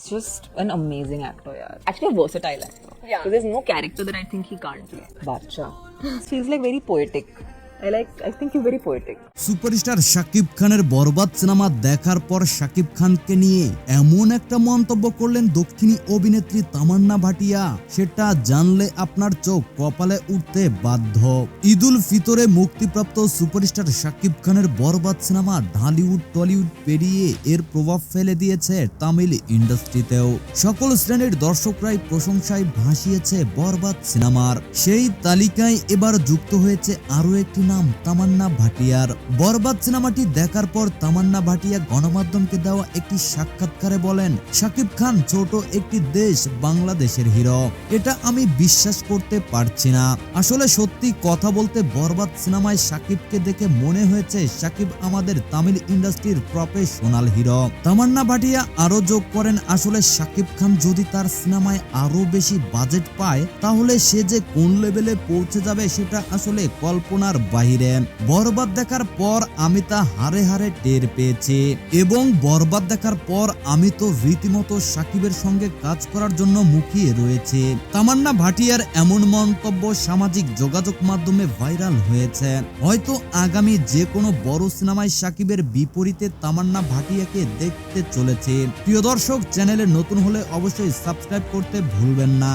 he's just an amazing actor, yeah. Actually, a versatile actor. Yeah. So there's no character that I think he can't play. Bacha. Feels like very poetic. I like. I think he's very poetic. Superstar Shakib খানের Borbaad cinema দেখার পর শাকিব খানকে নিয়ে এমন একটা মন্তব্য করলেন দক্ষিণী অভিনেত্রী তামান্না ভাটিয়া সেটা জানলে আপনার চোখ কপালে উঠতে বাধ্য ঈদুল ফিতরে মুক্তিপ্রাপ্ত সুপারস্টার শাকিব খানের বরবাদ সিনেমা ঢালিউড টলিউড পেরিয়ে এর প্রভাব ফেলে দিয়েছে তামিল ইন্ডাস্ট্রিতেও সকল শ্রেণির দর্শকরাই প্রশংসায় ভাসিয়েছে বরবাদ সিনেমার সেই তালিকায় এবার যুক্ত হয়েছে আরও একটি নাম তামান্না ভাটিয়ার বরবাদ সিনেমাটি দেখার পর তামান্না ভাটিয়া গণমাধ্যমকে দেওয়া একটি সাক্ষাৎকারে বলেন, শাকিব খান ছোট একটি দেশ, বাংলাদেশের হিরো। এটা আমি বিশ্বাস করতে পারছি না। আসলে সত্যি কথা বলতে বরবাদ সিনেমায় শাকিবকে দেখে মনে হয়েছে শাকিব আমাদের তামিল ইন্ডাস্ট্রির প্রফেশনাল হিরো। তামান্না ভাটিয়া আরও যোগ করেন, আসলে শাকিব খান যদি তার সিনেমায় আরও বেশি বাজেট পায়, তাহলে সে যে কোন লেভেলে পৌঁছে যাবে সেটা আসলে কল্পনার বাহিরে বরবাদ দেখার পর আমি তা হারে হারে টের পেয়েছি এবং বরবাদ দেখার পর আমি তো রীতিমতো সাকিবের সঙ্গে কাজ করার জন্য মুখিয়ে রয়েছে। তামান্না ভাটিয়ার এমন মন্তব্য সামাজিক যোগাযোগ মাধ্যমে ভাইরাল হয়েছে। হয়তো আগামী যে কোনো বড় সিনেমায় সাকিবের বিপরীতে তামান্না ভাটিয়াকে দেখতে চলেছে। প্রিয় দর্শক, চ্যানেলে নতুন হলে অবশ্যই সাবস্ক্রাইব করতে ভুলবেন না।